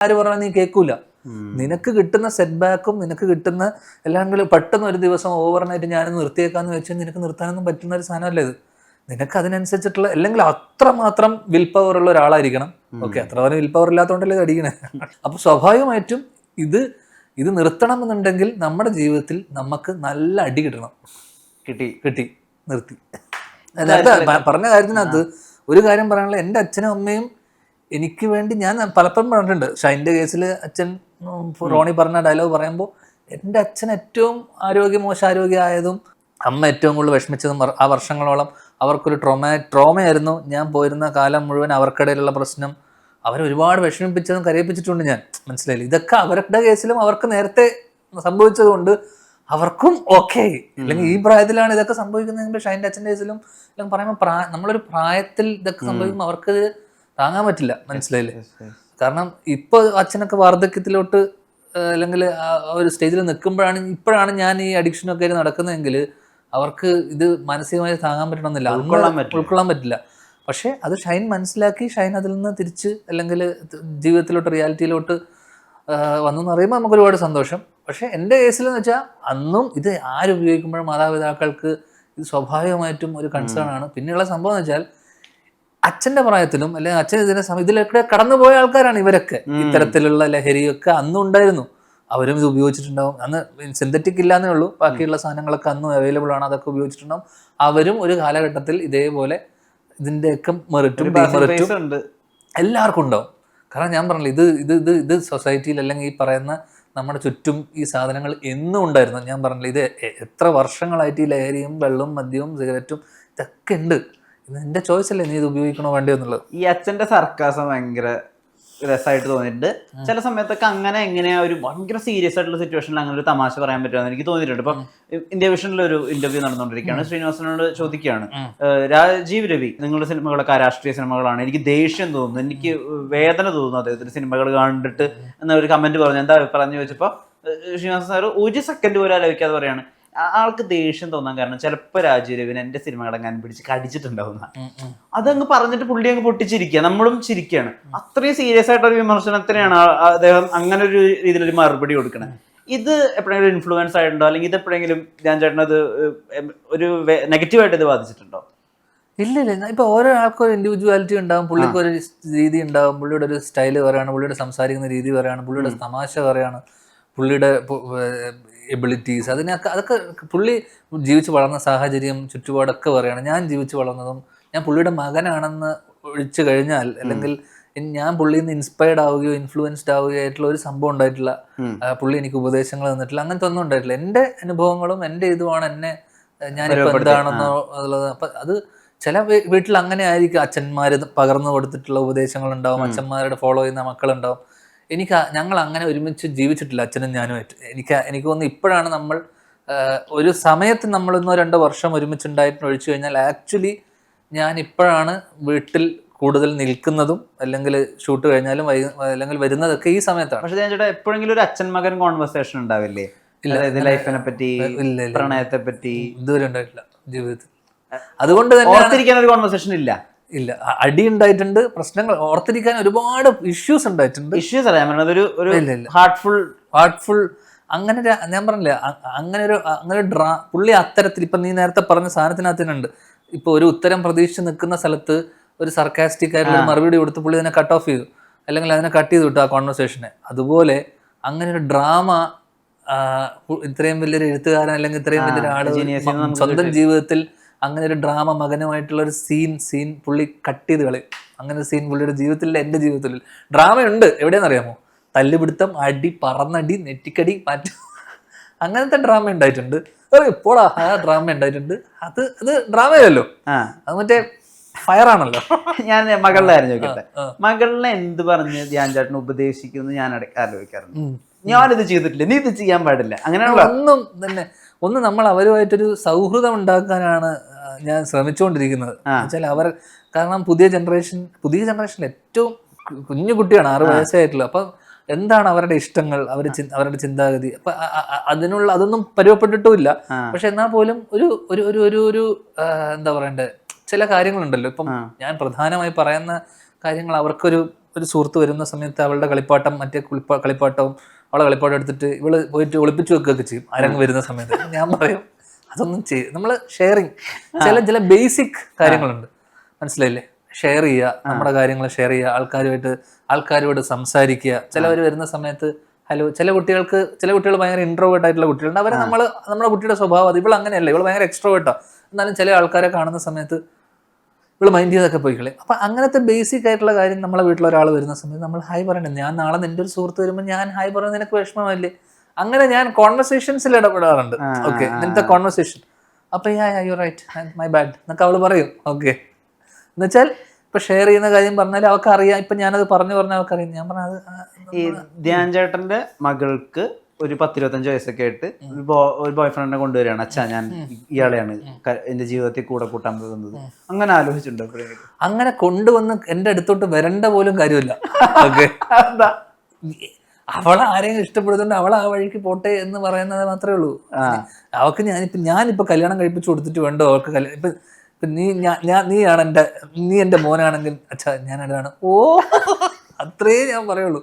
ആര് പറഞ്ഞാൽ നീ കേൾക്കൂല നിനക്ക് കിട്ടുന്ന സെറ്റ് ബാക്കും നിനക്ക് കിട്ടുന്ന എല്ലാം പെട്ടെന്ന് ഒരു ദിവസം ഓവർനൈറ്റ് ഞാൻ നിർത്തിയേക്കാന്ന് വെച്ചാൽ നിനക്ക് നിർത്താനൊന്നും പറ്റുന്ന ഒരു സാധനമല്ല ഇത്. നിനക്ക് അതിനനുസരിച്ചിട്ടുള്ള അല്ലെങ്കിൽ അത്രമാത്രം വിൽ പവർ ഉള്ള ഒരാളായിരിക്കണം. ഓക്കെ അത്ര വരെ വിൽ പവർ ഇല്ലാത്തതുകൊണ്ടല്ലേ ഇത് അടിക്കണേ. അപ്പൊ സ്വാഭാവികമായിട്ടും ഇത് ഇത് നിർത്തണമെന്നുണ്ടെങ്കിൽ നമ്മുടെ ജീവിതത്തിൽ നമുക്ക് നല്ല അടി കിട്ടണം. കിട്ടി. കിട്ടി. നിർത്തി. നേരത്തെ പറഞ്ഞ കാര്യത്തിനകത്ത് ഒരു കാര്യം പറയാനുള്ള എന്റെ അച്ഛനും അമ്മയും എനിക്ക് വേണ്ടി ഞാൻ പലപ്പോഴും പറഞ്ഞിട്ടുണ്ട്. ഷൈന്റെ കേസിൽ അച്ഛൻ റോണി പറഞ്ഞ ഡയലോഗ് പറയുമ്പോൾ എന്റെ അച്ഛൻ ഏറ്റവും ആരോഗ്യ മോശാരോഗ്യമായതും അമ്മ ഏറ്റവും കൂടുതൽ വിഷമിച്ചതും ആ വർഷങ്ങളോളം അവർക്കൊരു ട്രോമ ട്രോമയായിരുന്നു ഞാൻ പോയിരുന്ന കാലം മുഴുവൻ അവർക്കിടയിലുള്ള പ്രശ്നം. അവരെ ഒരുപാട് വിഷമിപ്പിച്ചതും കരയിപ്പിച്ചിട്ടുണ്ട് ഞാൻ. മനസ്സിലായില്ല? ഇതൊക്കെ അവരുടെ കേസിലും അവർക്ക് നേരത്തെ സംഭവിച്ചതുകൊണ്ട് അവർക്കും ഓക്കെ അല്ലെങ്കിൽ ഈ പ്രായത്തിലാണ് ഇതൊക്കെ സംഭവിക്കുന്നതെങ്കിൽ ഷൈന്റെ അച്ഛന്റെ കേസിലും അല്ലെങ്കിൽ പറയുമ്പോൾ പ്രായ നമ്മളൊരു പ്രായത്തിൽ ഇതൊക്കെ സംഭവിക്കുമ്പോൾ അവർക്ക് താങ്ങാൻ പറ്റില്ല മനസ്സിലായില്ലേ? കാരണം ഇപ്പൊ അച്ഛനൊക്കെ വാർദ്ധക്യത്തിലോട്ട് അല്ലെങ്കിൽ ആ ഒരു സ്റ്റേജിൽ നിൽക്കുമ്പോഴാണ് ഇപ്പോഴാണ് ഞാൻ ഈ അഡിക്ഷനൊക്കെ ആയിട്ട് നടക്കുന്നതെങ്കിൽ അവർക്ക് ഇത് മാനസികമായി താങ്ങാൻ പറ്റണമെന്നില്ല. ഉൾക്കൊള്ളാൻ പറ്റില്ല. പക്ഷേ അത് ഷൈൻ മനസ്സിലാക്കി ഷൈൻ അതിൽ നിന്ന് തിരിച്ച് അല്ലെങ്കിൽ ജീവിതത്തിലോട്ട് റിയാലിറ്റിയിലോട്ട് വന്നു എന്ന് പറയുമ്പോൾ നമുക്ക് ഒരുപാട് സന്തോഷം. പക്ഷേ എന്റെ കേസിൽ എന്ന് വെച്ചാൽ അന്നും ഇത് ആരുപയോഗിക്കുമ്പോഴും മാതാപിതാക്കൾക്ക് ഇത് സ്വാഭാവികമായിട്ടും ഒരു കൺസേൺ ആണ്. പിന്നെയുള്ള സംഭവം എന്ന് വെച്ചാൽ അച്ഛന്റെ പ്രായത്തിലും അല്ലെങ്കിൽ അച്ഛൻ ഇതിനെ ഇതിലൊക്കെ കടന്നുപോയ ആൾക്കാരാണ് ഇവരൊക്കെ. ഇത്തരത്തിലുള്ള ലഹരിയൊക്കെ അന്നും ഉണ്ടായിരുന്നു. അവരും ഇത് ഉപയോഗിച്ചിട്ടുണ്ടാവും. അന്ന് സിന്തറ്റിക് ഇല്ലാന്നേ ഉള്ളൂ. ബാക്കിയുള്ള സാധനങ്ങളൊക്കെ അന്ന് അവൈലബിൾ ആണ്. അതൊക്കെ ഉപയോഗിച്ചിട്ടുണ്ടാവും. അവരും ഒരു കാലഘട്ടത്തിൽ ഇതേപോലെ ഇതിന്റെയൊക്കെ മെറിറ്റും ഡിമെറിറ്റും എല്ലാവർക്കും ഉണ്ടാവും. കാരണം ഞാൻ പറഞ്ഞില്ല ഇത് ഇത് ഇത് ഇത് സൊസൈറ്റിയിൽ അല്ലെങ്കിൽ ഈ പറയുന്ന നമ്മുടെ ചുറ്റും ഈ സാധനങ്ങൾ എന്നും ഉണ്ടായിരുന്നു. ഞാൻ പറഞ്ഞില്ല ഇത് എത്ര വർഷങ്ങളായിട്ട് ഈ ലഹരിയും വെള്ളവും മദ്യവും സിഗരറ്റും ഇതൊക്കെ ഉണ്ട്. നിന്റെ ചോയ്സ് അല്ലേ? നീ ഇത് ഉപയോഗിക്കണോ വേണ്ടി എന്നുള്ളത്? ഈ അച്ഛന്റെ സർക്കാസം ഭയങ്കര രസമായിട്ട് തോന്നിയിട്ടുണ്ട്. ചില സമയത്തൊക്കെ അങ്ങനെ എങ്ങനെയാ ഒരു ഭയങ്കര സീരിയസ് ആയിട്ടുള്ള സിറ്റുവേഷനിൽ അങ്ങനെ ഒരു തമാശ പറയാൻ പറ്റുമെന്ന് എനിക്ക് തോന്നിയിട്ടുണ്ട്. ഇപ്പം ഇന്ത്യ വിഷനിൽ ഒരു ഇന്റർവ്യൂ നടന്നുകൊണ്ടിരിക്കുകയാണ്. ശ്രീനിവാസനോട് ചോദിക്കുകയാണ്. രാജീവ് രവി നിങ്ങളുടെ സിനിമകളൊക്കെ രാഷ്ട്രീയ സിനിമകളാണ്. എനിക്ക് ദേഷ്യം തോന്നുന്നു. എനിക്ക് വേദന തോന്നുന്നു അദ്ദേഹത്തിന്റെ സിനിമകൾ കണ്ടിട്ട് എന്ന ഒരു കമന്റ് പറഞ്ഞു എന്താ പറഞ്ഞു ചോദിച്ചപ്പോ ഏഹ് ശ്രീനിവാസൻ സാർ ഒരു സെക്കൻഡ് പോലും ആലോചിക്കാതെ പറയാണ്. ആൾക്ക് ദേഷ്യം തോന്നാൻ കാരണം ചിലപ്പോൾ രാജീരവിന് എന്റെ സിനിമ ഞാൻ പിടിച്ച് കടിച്ചിട്ടുണ്ടാവുന്ന. അതങ്ങ് പറഞ്ഞിട്ട് പുള്ളി അങ്ങ് പൊട്ടിച്ചിരിക്കുക നമ്മളും ചിരിക്കുകയാണ് അത്രയും സീരിയസ് ആയിട്ടൊരു വിമർശനത്തിനാണ് അദ്ദേഹം അങ്ങനെ ഒരു രീതിയിലൊരു മറുപടി കൊടുക്കണത് ഇത് എപ്പോഴെങ്കിലും ഇൻഫ്ലുവൻസ് ആയിട്ടുണ്ടോ? അല്ലെങ്കിൽ ഇത് എപ്പോഴെങ്കിലും ഞാൻ ചേട്ടൻ അത് ഒരു നെഗറ്റീവായിട്ട് ഇത് ബാധിച്ചിട്ടുണ്ടോ? ഇല്ല ഇല്ല. ഇപ്പൊ ഓരോ ആൾക്കും ഒരു ഇൻഡിവിജ്വാലിറ്റി ഉണ്ടാവും. പുള്ളിക്ക് ഒരു രീതി ഉണ്ടാവും. പുള്ളിയുടെ ഒരു സ്റ്റൈൽ പറയാണ്. പുള്ളിയുടെ സംസാരിക്കുന്ന രീതി പറയാണ്. പുള്ളിയുടെ തമാശ പറയാണ്. പുള്ളിയുടെ എബിലിറ്റീസ് അതിനൊക്കെ അതൊക്കെ പുള്ളി ജീവിച്ച് വളർന്ന സാഹചര്യം ചുറ്റുപാടൊക്കെ പറയുകയാണ് ഞാൻ ജീവിച്ച് വളർന്നതും ഞാൻ പുള്ളിയുടെ മകനാണെന്ന് ഒഴിച്ചു കഴിഞ്ഞാൽ അല്ലെങ്കിൽ ഞാൻ പുള്ളിയിൽ നിന്ന് ഇൻസ്പയർഡ് ആവുകയോ ഇൻഫ്ലുവൻസ്ഡ് ആവുകയോ ആയിട്ടുള്ള ഒരു സംഭവം ഉണ്ടായിട്ടില്ല. പുള്ളി എനിക്ക് ഉപദേശങ്ങൾ തന്നിട്ടില്ല. അങ്ങനത്തെ ഒന്നും ഉണ്ടായിട്ടില്ല. എന്റെ അനുഭവങ്ങളും എന്റെ ഇതുമാണ് എന്നെ ഞാൻ ഞാനിപ്പോൾ എന്താണെന്നോ ഉള്ളത്. അപ്പൊ അത് ചില വീട്ടിൽ അങ്ങനെ ആയിരിക്കും. അച്ഛന്മാർ പകർന്നു കൊടുത്തിട്ടുള്ള ഉപദേശങ്ങൾ ഉണ്ടാവും അച്ഛന്മാരുടെ ഫോളോ ചെയ്യുന്ന മക്കളുണ്ടാവും. എനിക്ക് ഞങ്ങൾ അങ്ങനെ ഒരുമിച്ച് ജീവിച്ചിട്ടില്ല അച്ഛനും ഞാനുമായിട്ട് എനിക്ക് എനിക്ക് തോന്നുന്നു ഇപ്പോഴാണ് നമ്മൾ ഒരു സമയത്ത് നമ്മൾ ഇന്നോ രണ്ടോ വർഷം ഒരുമിച്ചുണ്ടായിട്ട് ഒഴിച്ചു കഴിഞ്ഞാൽ ആക്ച്വലി ഞാൻ ഇപ്പോഴാണ് വീട്ടിൽ കൂടുതൽ നിൽക്കുന്നതും അല്ലെങ്കിൽ ഷൂട്ട് കഴിഞ്ഞാലും അല്ലെങ്കിൽ വരുന്നതൊക്കെ ഈ സമയത്താണ്. പക്ഷേ ഞാൻ ചേട്ടാ എപ്പോഴെങ്കിലും ഒരു അച്ഛൻ മകൻ കോൺവെർസേഷൻ ഉണ്ടാവില്ലേ? ഇല്ല. ലൈഫിനെ പറ്റി. പ്രണയത്തെ പറ്റി. ഇതുവരെ ഉണ്ടായിട്ടില്ല ജീവിതത്തിൽ. അതുകൊണ്ട് തന്നെ ഓർത്തിരിക്കാൻ ഒരു കോൺവെർസേഷൻ ഇല്ല. ഇല്ല. അടി ഉണ്ടായിട്ടുണ്ട് പ്രശ്നങ്ങൾ ഓർത്തിരിക്കാൻ ഒരുപാട് ഇഷ്യൂസ് ഉണ്ടായിട്ടുണ്ട്. ഇഷ്യൂസ് അല്ല ഞാൻ പറഞ്ഞത് ഒരു. ഹാർട്ട്ഫുൾ ഹാർട്ട്ഫുൾ അങ്ങനെ ഞാൻ പറഞ്ഞില്ല അങ്ങനെ ഒരു അങ്ങനെ ഒരു ഡ്രാ പുള്ളി അത്തരത്തിൽ ഇപ്പൊ നീ നേരത്തെ പറഞ്ഞ സാധനത്തിനകത്ത് തന്നെ ഉണ്ട് ഇപ്പൊ ഒരു ഉത്തരം പ്രതീക്ഷിച്ച് നിൽക്കുന്ന സ്ഥലത്ത് ഒരു സർക്കാസ്റ്റിക് ആയിട്ടുള്ള മറുപടി കൊടുത്ത് പുള്ളി അതിനെ കട്ട് ഓഫ് ചെയ്തു. അല്ലെങ്കിൽ അതിനെ കട്ട് ചെയ്ത് വിട്ടു ആ കോൺവെർസേഷനെ അതുപോലെ അങ്ങനെ ഒരു ഡ്രാമ ഇത്രയും വലിയൊരു എഴുത്തുകാരൻ അല്ലെങ്കിൽ ഇത്രയും വലിയൊരു ആൾ സ്വന്തം ജീവിതത്തിൽ അങ്ങനെ ഒരു ഡ്രാമ മകനുമായിട്ടുള്ള ഒരു സീൻ സീൻ പുള്ളി കട്ട് ചെയ്ത് കളയും. അങ്ങനെ ഒരു സീൻ പുള്ളിയുടെ ജീവിതത്തിൽ എന്റെ ജീവിതത്തിൽ ഡ്രാമയുണ്ട് എവിടെയെന്നറിയാമോ? തല്ലുപിടുത്തം അടി പറന്നടി നെറ്റിക്കടി മാറ്റം അങ്ങനത്തെ ഡ്രാമ ഉണ്ടായിട്ടുണ്ട്. ഇപ്പോഴാ ആ ഡ്രാമ ഉണ്ടായിട്ടുണ്ട്. അത് അത് ഡ്രാമയല്ലോ അത് മറ്റേ ഫയർ ആണല്ലോ. ഞാൻ മകളുടെ കാര്യം ചോദിക്കട്ടെ. മകളിനെ എന്ത് പറഞ്ഞ് ധ്യാൻ ചേട്ടൻ ഉപദേശിക്കുന്നു ഞാൻ ആലോചിക്കാറുണ്ട്. ഞാനിത് ചെയ്തിട്ടില്ല. നീ ഇത് ചെയ്യാൻ പാടില്ല. അങ്ങനെയുള്ള ഒന്നും തന്നെ. ഒന്ന് നമ്മൾ അവരുമായിട്ടൊരു സൗഹൃദം ഉണ്ടാക്കാനാണ് ഞാൻ ശ്രമിച്ചുകൊണ്ടിരിക്കുന്നത്. വെച്ചാൽ അവർ കാരണം പുതിയ ജനറേഷൻ പുതിയ ജനറേഷനിൽ ഏറ്റവും കുഞ്ഞു കുട്ടിയാണ് ആറ് വയസ്സായിട്ടുള്ളത് അപ്പം എന്താണ് അവരുടെ ഇഷ്ടങ്ങൾ അവരുടെ അവരുടെ ചിന്താഗതി? അപ്പൊ അതിനുള്ള അതൊന്നും പരുവപ്പെട്ടിട്ടുമില്ല. പക്ഷെ എന്നാൽ പോലും ഒരു ഒരു ഒരു ഒരു ഒരു എന്താ പറയണ്ടേ? ചില കാര്യങ്ങളുണ്ടല്ലോ. ഇപ്പം ഞാൻ പ്രധാനമായി പറയുന്ന കാര്യങ്ങൾ അവർക്കൊരു ഒരു സുഹൃത്ത് വരുന്ന സമയത്ത് അവളുടെ കളിപ്പാട്ടം മറ്റേ കുളിപ്പ കളിപ്പാട്ടവും അവളെ കളിപ്പാട്ടം എടുത്തിട്ട് ഇവൾ പോയിട്ട് ഒളിപ്പിച്ചു വെക്കുകയൊക്കെ ചെയ്യും. ആരെങ്കിലും വരുന്ന സമയത്ത്. ഞാൻ പറയും അതൊന്നും ചെയ്യ നമ്മൾ ഷെയറിങ് ചില ചില ബേസിക് കാര്യങ്ങളുണ്ട്. മനസ്സിലായില്ലേ? ഷെയർ ചെയ്യുക നമ്മുടെ കാര്യങ്ങൾ ഷെയർ ചെയ്യുക ആൾക്കാരുമായിട്ട് ആൾക്കാരോട് സംസാരിക്കുക. ചിലവർ വരുന്ന സമയത്ത് ഹലോ ചില കുട്ടികൾക്ക് ചില കുട്ടികൾ ഭയങ്കര ഇൻട്രോവേർട്ട് ആയിട്ടുള്ള കുട്ടികളുണ്ട്. അവരെ നമ്മൾ നമ്മുടെ കുട്ടിയുടെ സ്വഭാവം അത് ഇവൾ അങ്ങനെയല്ല. ഇവൾ ഭയങ്കര എക്സ്ട്രോവേർട്ടാണ് എന്നാലും ചില ആൾക്കാരെ കാണുന്ന സമയത്ത് ഇവൾ മൈൻഡ് ചെയ്തൊക്കെ പോയിക്കളെ അപ്പൊ അങ്ങനത്തെ ബേസിക് ആയിട്ടുള്ള കാര്യം നമ്മളെ വീട്ടിൽ ഒരാൾ വരുന്ന സമയത്ത് നമ്മൾ ഹായ് പറയണ്ടേ ഞാൻ നാളെ നിന്റെ ഒരു സുഹൃത്ത് വരുമ്പോൾ ഞാൻ ഹായ് പറയുന്നത് നിനക്ക് വിഷമമല്ലേ അങ്ങനെ ഞാൻ കോൺവെർസേഷൻസിൽ ഇടപെടാറുണ്ട്. ഓക്കെ ഇങ്ങനത്തെ കോൺവെർസേഷൻ അപ്പൊ യു റൈറ്റ് മൈ ബാഡ് എന്നൊക്കെ അവൾ പറയും. ഓക്കെ എന്നുവെച്ചാൽ ഇപ്പൊ ഷെയർ ചെയ്യുന്ന കാര്യം പറഞ്ഞാൽ അവർക്ക് അറിയാം ഇപ്പൊ ഞാനത് പറഞ്ഞു പറഞ്ഞ അവർക്ക് അറിയാം ഞാൻ പറഞ്ഞത് ഈ ധ്യാൻ ചേട്ടന്റെ മകൾക്ക് ഒരു പത്തിരുപത്തഞ്ച് വയസ്സൊക്കെ ആയിട്ട് ഒരു ബോയ് ഫ്രണ്ടിനെ കൊണ്ടുവരികയാണ്. അച്ഛാ ഞാൻ ഇയാളെയാണ് എന്റെ ജീവിതത്തിൽ കൂടെ കൂട്ടാൻ പോകുന്നത്. അങ്ങനെ ആലോചിച്ചിട്ടുണ്ടോ അങ്ങനെ കൊണ്ടുവന്ന് എന്റെ അടുത്തോട്ട് വരണ്ട പോലും കാര്യമില്ല. ഓക്കെ അവളെ ആരെയും ഇഷ്ടപ്പെടുന്നുണ്ട് അവൾ ആ വഴിക്ക് പോട്ടെ എന്ന് പറയുന്നത് മാത്രമേ ഉള്ളൂ. അവൾക്ക് ഞാനിപ്പോ ഞാനിപ്പോ കല്യാണം കഴിപ്പിച്ചു കൊടുത്തിട്ട് വേണ്ടോ? അവൾക്ക് കല്യാണം ഇപ്പൊ നീ ഞാൻ നീയാണ് എന്റെ നീ എന്റെ മോനാണെങ്കിൽ അച്ഛാ ഞാൻ ഓ അത്രേ ഞാൻ പറയുള്ളൂ.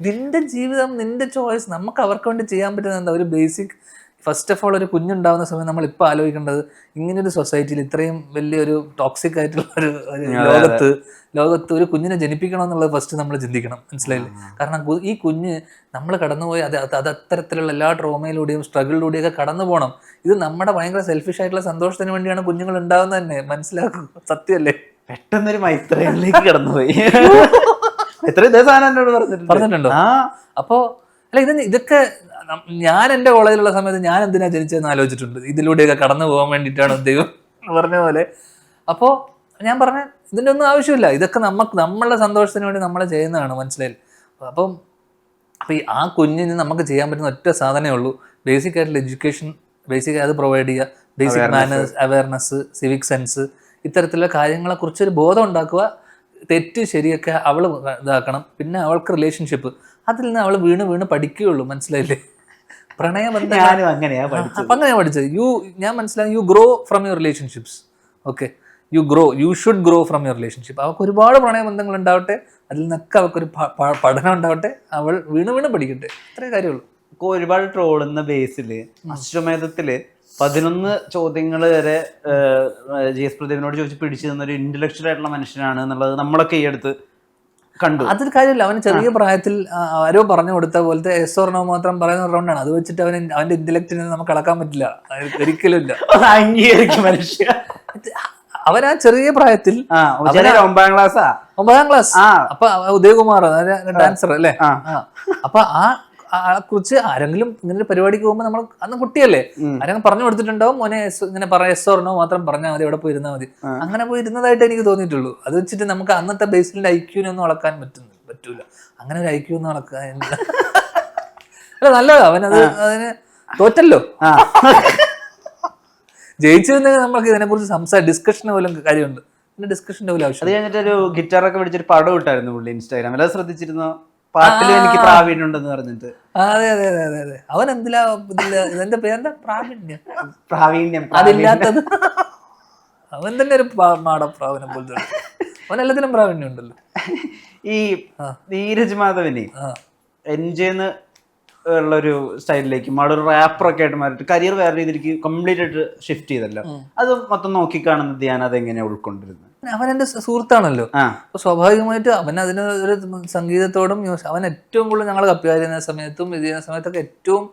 നിന്റെ ജീവിതം നിന്റെ ചോയ്സ് നമുക്ക് അവർക്ക് വേണ്ടി ചെയ്യാൻ പറ്റുന്ന എന്താ? ഒരു ബേസിക് ഫസ്റ്റ് ഓഫ് ഓൾ ഒരു കുഞ്ഞുണ്ടാവുന്ന സമയം നമ്മൾ ഇപ്പൊ ആലോചിക്കേണ്ടത് ഇങ്ങനൊരു സൊസൈറ്റിയിൽ ഇത്രയും വലിയൊരു ടോക്സിക് ആയിട്ടുള്ള ഒരു ലോകത്ത് ലോകത്ത് ഒരു കുഞ്ഞിനെ ജനിപ്പിക്കണം എന്നുള്ളത് ഫസ്റ്റ് നമ്മൾ ചിന്തിക്കണം. മനസ്സിലായില്ലേ? കാരണം ഈ കുഞ്ഞ് നമ്മൾ കടന്നുപോയി അത് അത് അത് അത്തരത്തിലുള്ള എല്ലാ ട്രോമയിലൂടെയും സ്ട്രഗിളിലൂടെയും ഒക്കെ കടന്നു പോകണം ഇത് നമ്മുടെ ഭയങ്കര സെൽഫിഷ് ആയിട്ടുള്ള സന്തോഷത്തിന് വേണ്ടിയാണ് കുഞ്ഞുങ്ങൾ ഉണ്ടാവുന്നത് തന്നെ. മനസ്സിലാക്കും. സത്യമല്ലേ? പെട്ടെന്നൊരു മൈത്രയിലേക്ക് കടന്നുപോയി. മൈത്ര ഇതേ സാധനം എന്നോട് പറഞ്ഞിട്ടുണ്ട്? ആ. അപ്പോ അല്ല ഇത് ഇതൊക്കെ ഞാൻ എന്റെ കോളേജിലുള്ള സമയത്ത് ഞാൻ എന്തിനാ ജനിച്ചതെന്ന് ആലോചിച്ചിട്ടുണ്ട്. ഇതിലൂടെയൊക്കെ കടന്നു പോകാൻ വേണ്ടിയിട്ടാണ് ദൈവം എന്ന് പറഞ്ഞ പോലെ. അപ്പോൾ ഞാൻ പറഞ്ഞ ഇതിന്റെ ഒന്നും ആവശ്യമില്ല. ഇതൊക്കെ നമുക്ക് നമ്മളുടെ സന്തോഷത്തിന് വേണ്ടി നമ്മൾ ചെയ്യുന്നതാണ് മനസ്സിലായി അപ്പം അപ്പോൾ ഈ ആ കുഞ്ഞിന് നമുക്ക് ചെയ്യാൻ പറ്റുന്ന ഒറ്റ സാധനമേ ഉള്ളൂ. ബേസിക് ആയിട്ടുള്ള എഡ്യൂക്കേഷൻ ബേസിക് അത് പ്രൊവൈഡ് ചെയ്യുക. Basic manners awareness civic sense ഇത്തരത്തിലുള്ള കാര്യങ്ങളെക്കുറിച്ച് ഒരു ബോധം ഉണ്ടാക്കുക. തെറ്റ് ശരിയൊക്കെ അവൾ ഇതാക്കണം. പിന്നെ അവൾക്ക് റിലേഷൻഷിപ്പ് അതിൽ നിന്ന് അവൾ വീണ് വീണ് പഠിക്കുകയുള്ളൂ മനസ്സിലായില്ലേ? പ്രണയബന്ധം ഞാനും അങ്ങനെയാ പഠിച്ചത്. അപ്പൊ അങ്ങനെയാ പഠിച്ചത്. യു ഞാൻ മനസ്സിലായി you grow from your relationships okay you grow you should grow from your relationship അവൾക്ക് ഒരുപാട് പ്രണയബന്ധങ്ങൾ ഉണ്ടാവട്ടെ അതിൽ നിന്നൊക്കെ അവൾക്കൊരു പഠനം ഉണ്ടാവട്ടെ അവൾ വീണ് വീണ് പഠിക്കട്ടെ. അത്രേ കാര്യമുള്ളൂ. ഇപ്പൊ ഒരുപാട് ട്രോളുന്ന ബേസിൽ അശ്വമേധത്തിൽ പതിനൊന്ന് ചോദ്യങ്ങൾ വരെ ജി എസ് പ്രദീപിനോട് ചോദിച്ച് പിടിച്ചു തന്ന ഒരു ഇന്റലക്ച്വൽ ആയിട്ടുള്ള മനുഷ്യനാണ് എന്നുള്ളത് നമ്മളൊക്കെ ഈ അടുത്ത് കണ്ടു. അതൊരു കാര്യമില്ല. അവന് ചെറിയ പ്രായത്തിൽ ആരോ പറഞ്ഞു കൊടുത്ത പോലത്തെ എസ് ഓർണോ മാത്രം പറയുന്ന റൗണ്ടാണ് അത് വെച്ചിട്ട് അവന് അവന്റെ ഇന്റലക്റ്റിനെ നമുക്ക് അളക്കാൻ പറ്റില്ല. ഒരിക്കലുമില്ല ഒരിക്കലും ഇല്ല. അംഗീകരിക്കും മനുഷ്യ. അവൻ ആ ചെറിയ പ്രായത്തിൽ ഒമ്പതാം ക്ലാസ്സാ? ഒമ്പതാം ക്ലാസ്. ആ. അപ്പൊ ഉദയകുമാർ ഡാൻസർ അല്ലേ. അപ്പൊ ആ ആ കുറിച്ച് ആരെങ്കിലും ഇങ്ങനെ ഒരു പരിപാടിക്ക് പോകുമ്പോൾ നമ്മൾ അന്ന് കുട്ടിയല്ലേ. ആരെങ്കിലും പറഞ്ഞു കൊടുത്തിട്ടുണ്ടാവും മോനെ ഇങ്ങനെ പറയാം എസ് ഓർണോ മാത്രം പറഞ്ഞാൽ മതി അവിടെ പോയി ഇരുന്നാൽ മതി. അങ്ങനെ പോയി ഇരുന്നതായിട്ട് എനിക്ക് തോന്നിയിട്ടുള്ളൂ. അത് വെച്ചിട്ട് നമുക്ക് അന്നത്തെ ബേസിലിന്റെ ഐക്യൂനൊന്നും അളക്കാൻ പറ്റുന്നു പറ്റൂല. അങ്ങനെ ഒരു ഐക്യൂ ഒന്നും അളക്കാൻ അല്ല നല്ലതാ. അവനത് അതിന് തോറ്റല്ലോ. ജയിച്ചിരുന്നെങ്കിൽ നമുക്ക് ഇതിനെക്കുറിച്ച് സംസാരം ഡിസ്കഷൻ പോലും കാര്യമുണ്ട്. പിന്നെ ഡിസ്കഷന്റെ പോലും അത് ആവശ്യം കഴിഞ്ഞിട്ട് ഒരു ഗിറ്റാറൊക്കെ പിടിച്ചൊരു പടം ഇട്ടായിരുന്നു പുള്ളി ഇൻസ്റ്റാഗ്രാമിൽ അത് ശ്രദ്ധിച്ചിരുന്നോ? പാട്ടിൽ എനിക്ക് പ്രാവീണ്യം ഉണ്ടെന്ന് പറഞ്ഞിട്ട്. അതെ അതെ അതെ അതെ അതെ. അവൻ എന്തിലാ ഇതിന്റെ പേരെന്താ പ്രാവീണ്യം? പ്രാവീണ്യം. അതില്ലാത്തത്. അവൻ തന്നെ ഒരു മാടപ്രാവിനെ പോലത്തെ അവൻ എല്ലാത്തിനും പ്രാവീണ്യം ഉണ്ടല്ലോ. ഈ നീരജ് മാധവനെ എൻജെന്ന് ഉള്ള ഒരു സ്റ്റൈലിലേക്കും അവിടെ ഒരു റാപ്പറൊക്കെ ആയിട്ട് മാറിയിട്ട് കരിയർ വേറെ രീതിയിലേക്ക് കംപ്ലീറ്റ് ആയിട്ട് ഷിഫ്റ്റ് ചെയ്തല്ലോ. അത് മൊത്തം നോക്കിക്കാണുന്നത് ഞാൻ അതെങ്ങനെയാ ഉൾക്കൊണ്ടിരുന്നത്? അവൻ എന്റെ സുഹൃത്താണല്ലോ. അപ്പൊ സ്വാഭാവികമായിട്ട് അവൻ അതിന് ഒരു സംഗീതത്തോടും മ്യൂസിക് അവൻ ഏറ്റവും കൂടുതൽ ഞങ്ങൾ കപ്പിയായിരുന്ന സമയത്തും ഇത് ചെയ്യുന്ന സമയത്തൊക്കെ ഏറ്റവും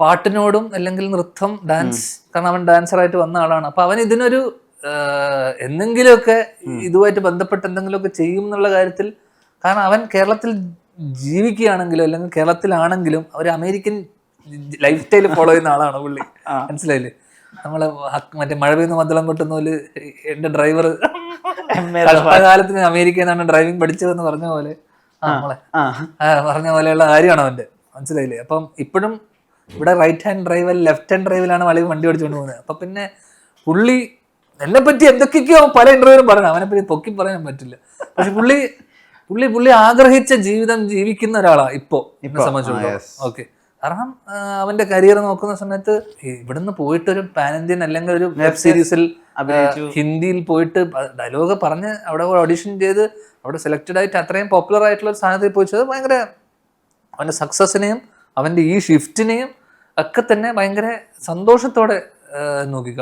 പാട്ടിനോടും അല്ലെങ്കിൽ നൃത്തം ഡാൻസ് കാരണം അവൻ ഡാൻസറായിട്ട് വന്ന ആളാണ്. അപ്പൊ അവൻ ഇതിനൊരു എന്തെങ്കിലുമൊക്കെ ഇതുമായിട്ട് ബന്ധപ്പെട്ട് എന്തെങ്കിലുമൊക്കെ ചെയ്യും എന്നുള്ള കാര്യത്തിൽ കാരണം അവൻ കേരളത്തിൽ ജീവിക്കുകയാണെങ്കിലും അല്ലെങ്കിൽ കേരളത്തിലാണെങ്കിലും അവർ അമേരിക്കൻ ലൈഫ് സ്റ്റൈൽ ഫോളോ ചെയ്യുന്ന ആളാണ് പുള്ളി. മനസ്സിലായില്ലേ? നമ്മളെ മറ്റേ മഴ പെയ്യുന്ന മദ്ദളം കൊട്ടുന്ന പോലെ എന്റെ ഡ്രൈവർ കാലത്തിന് അമേരിക്കയിൽ നിന്നാണ് ഡ്രൈവിംഗ് പഠിച്ചതെന്ന് പറഞ്ഞ പോലെ നമ്മളെ. പറഞ്ഞ പോലെയുള്ള കാര്യമാണ് അവന്റെ. മനസ്സിലായില്ലേ? അപ്പം ഇപ്പോഴും ഇവിടെ right hand drive left hand ഡ്രൈവിലാണ് വളി വണ്ടി ഓടിച്ചുകൊണ്ട് പോകുന്നത്. അപ്പൊ പിന്നെ പുള്ളി എന്നെ പറ്റി എന്തൊക്കെയൊക്കെയോ പല ഇന്റർവ്യൂവിലും പറയണം. അവനെ പറ്റി പൊക്കി പറയാൻ പറ്റില്ല. പക്ഷെ പുള്ളി പുള്ളി പുള്ളി ആഗ്രഹിച്ച ജീവിതം ജീവിക്കുന്ന ഒരാളാ ഇപ്പോ എന്നെ സംബന്ധിച്ചിടത്തോളം. ഓക്കെ. കാരണം അവന്റെ കരിയർ നോക്കുന്ന സമയത്ത് ഇവിടുന്ന് പോയിട്ട് ഒരു പാൻ ഇന്ത്യൻ അല്ലെങ്കിൽ ഒരു വെബ് സീരീസിൽ ഹിന്ദിയിൽ പോയിട്ട് ഡയലോഗ് പറഞ്ഞ് അവിടെ ഓഡിഷൻ ചെയ്ത് അവിടെ സെലക്റ്റഡ് ആയിട്ട് അത്രയും പോപ്പുലർ ആയിട്ടുള്ള ഒരു സ്ഥാനത്ത് പോയിച്ചത് ഭയങ്കര അവന്റെ സക്സസിനെയും അവന്റെ ഈ ഷിഫ്റ്റിനെയും ഒക്കെ തന്നെ ഭയങ്കര സന്തോഷത്തോടെ നോക്കിക്കാം